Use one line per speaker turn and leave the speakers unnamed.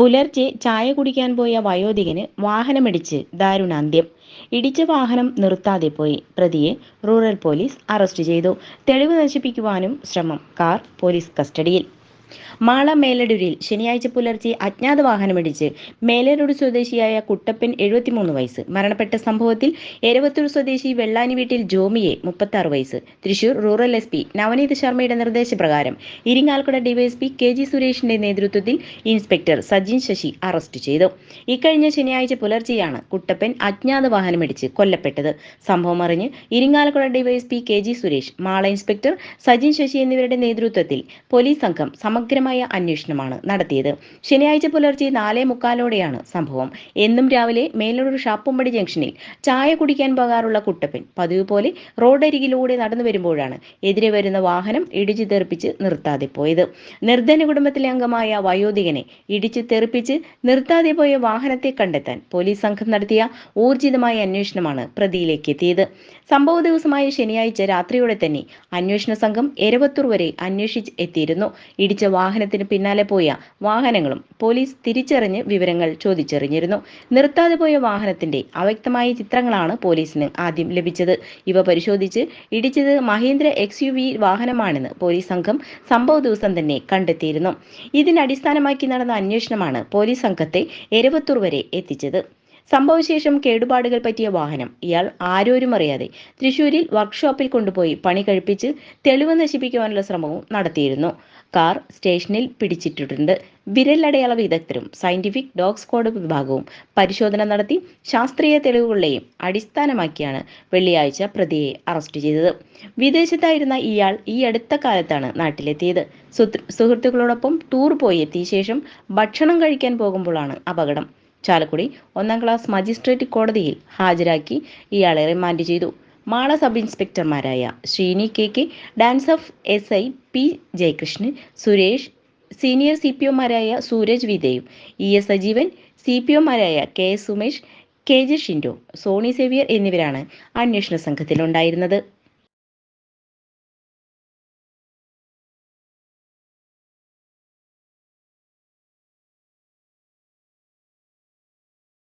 പുലർച്ചെ ചായ കുടിക്കാൻ പോയ വയോധികന് വാഹനമിടിച്ച് ദാരുണാന്ത്യം. ഇടിച്ച വാഹനം നിർത്താതെ പോയി. പ്രതിയെ റൂറൽ പോലീസ് അറസ്റ്റ് ചെയ്തു. തെളിവ് നശിപ്പിക്കുവാനും ശ്രമം. കാർ പോലീസ് കസ്റ്റഡിയിൽ. മാള മേലടൂരിൽ ശനിയാഴ്ച പുലർച്ചെ അജ്ഞാത വാഹനമിടിച്ച് മേലരൂർ സ്വദേശിയായ കുട്ടപ്പൻ എഴുപത്തിമൂന്ന് വയസ്സ്. മരണപ്പെട്ട സംഭവത്തിൽ എരവത്തൂർ സ്വദേശി വെള്ളാനി വീട്ടിൽ ജോമിയെ മുപ്പത്തി വയസ്സ്. Thrissur rural S P Navaneeth ശർമ്മയുടെ നിർദ്ദേശപ്രകാരം ഇരിങ്ങാൽക്കുട ഡിവൈഎസ്പി കെ ജി സുരേഷിന്റെ നേതൃത്വത്തിൽ ഇൻസ്പെക്ടർ സജിൻ ശശി അറസ്റ്റ് ചെയ്തു. ഇക്കഴിഞ്ഞ ശനിയാഴ്ച പുലർച്ചെയാണ് കുട്ടപ്പൻ അജ്ഞാത വാഹനമിടിച്ച് കൊല്ലപ്പെട്ടത്. സംഭവം അറിഞ്ഞ് Irinjalakuda DYSP K G Suresh Mala inspector Sajin Sasi എന്നിവരുടെ നേതൃത്വത്തിൽ പോലീസ് സംഘം സമഗ്രമായ അന്വേഷണമാണ് നടത്തിയത്. ശനിയാഴ്ച പുലർച്ചെ നാലേ മുക്കാലോടെയാണ് സംഭവം. എന്നും രാവിലെ മേലൂർ ഷാപ്പുംപടി ജംഗ്ഷനിൽ ചായ കുടിക്കാൻ പോകാറുള്ള കുട്ടപ്പൻ പതിവ് പോലെ റോഡരികിലൂടെ നടന്നു വരുമ്പോഴാണ് എതിരെ വരുന്ന വാഹനം ഇടിച്ചു തെറിപ്പിച്ച് നിർത്താതെ പോയത്. നിർധന കുടുംബത്തിലെ അംഗമായ വയോധികനെ ഇടിച്ചു തെറിപ്പിച്ച് നിർത്താതെ പോയ വാഹനത്തെ കണ്ടെത്താൻ പോലീസ് സംഘം നടത്തിയ ഊർജിതമായ അന്വേഷണമാണ് പ്രതിയിലേക്ക് എത്തിയത്. സംഭവ ദിവസമായ ശനിയാഴ്ച രാത്രിയോടെ തന്നെ അന്വേഷണ സംഘം എരവത്തൂർ വരെ അന്വേഷിച്ച് എത്തിയിരുന്നു. ഇടിച്ച വാഹനത്തിന് പിന്നാലെ പോയ വാഹനങ്ങളും പോലീസ് തിരിച്ചറിഞ്ഞ് വിവരങ്ങൾ ചോദിച്ചറിഞ്ഞിരുന്നു. നിർത്താതെ പോയ വാഹനത്തിന്റെ അവ്യക്തമായ ചിത്രങ്ങളാണ് പോലീസിന് ആദ്യം ലഭിച്ചത്. ഇവ പരിശോധിച്ച് ഇടിച്ചത് മഹീന്ദ്ര എക്സ് യു വി വാഹനമാണെന്ന് പോലീസ് സംഘം സംഭവ ദിവസം തന്നെ കണ്ടെത്തിയിരുന്നു. ഇതിനടിസ്ഥാനമാക്കി നടന്ന അന്വേഷണമാണ് പോലീസ് സംഘത്തെ എരവത്തൂർ വരെ എത്തിച്ചത്. സംഭവശേഷം കേടുപാടുകൾ പറ്റിയ വാഹനം. ഇയാൾ ആരോരും അറിയാതെ തൃശൂരിൽ വർക്ക്ഷോപ്പിൽ കൊണ്ടുപോയി പണി കഴിപ്പിച്ച് തെളിവ് നശിപ്പിക്കുവാനുള്ള ശ്രമവും നടത്തിയിരുന്നു. കാർ സ്റ്റേഷനിൽ പിടിച്ചിട്ടിട്ടുണ്ട്. വിരലടയാള വിദഗ്ധരും സയന്റിഫിക് ഡോഗ് സ്ക്വാഡ് വിഭാഗവും പരിശോധന നടത്തി ശാസ്ത്രീയ തെളിവുകളെയും അടിസ്ഥാനമാക്കിയാണ് വെള്ളിയാഴ്ച പ്രതിയെ അറസ്റ്റ് ചെയ്തത്. വിദേശത്തായിരുന്ന ഇയാൾ ഈ അടുത്ത കാലത്താണ് നാട്ടിലെത്തിയത്. സുഹൃത്തുക്കളോടൊപ്പം ടൂർ പോയി എത്തിയ ശേഷം ഭക്ഷണം കഴിക്കാൻ പോകുമ്പോഴാണ് അപകടം. ചാലക്കുടി ഒന്നാം ക്ലാസ് മജിസ്ട്രേറ്റ് കോടതിയിൽ ഹാജരാക്കി ഇയാളെ റിമാൻഡ് ചെയ്തു. Mala sub ഇൻസ്പെക്ടർമാരായ Sreeni K K DANSAF S I P Jayakrishnan Suresh senior C P ഒമാരായ Sooraj Videv E S Sajeevan C P ഒമാരായ K S Sumesh K J Shindo Sony Xavier എന്നിവരാണ് അന്വേഷണ സംഘത്തിലുണ്ടായിരുന്നത്.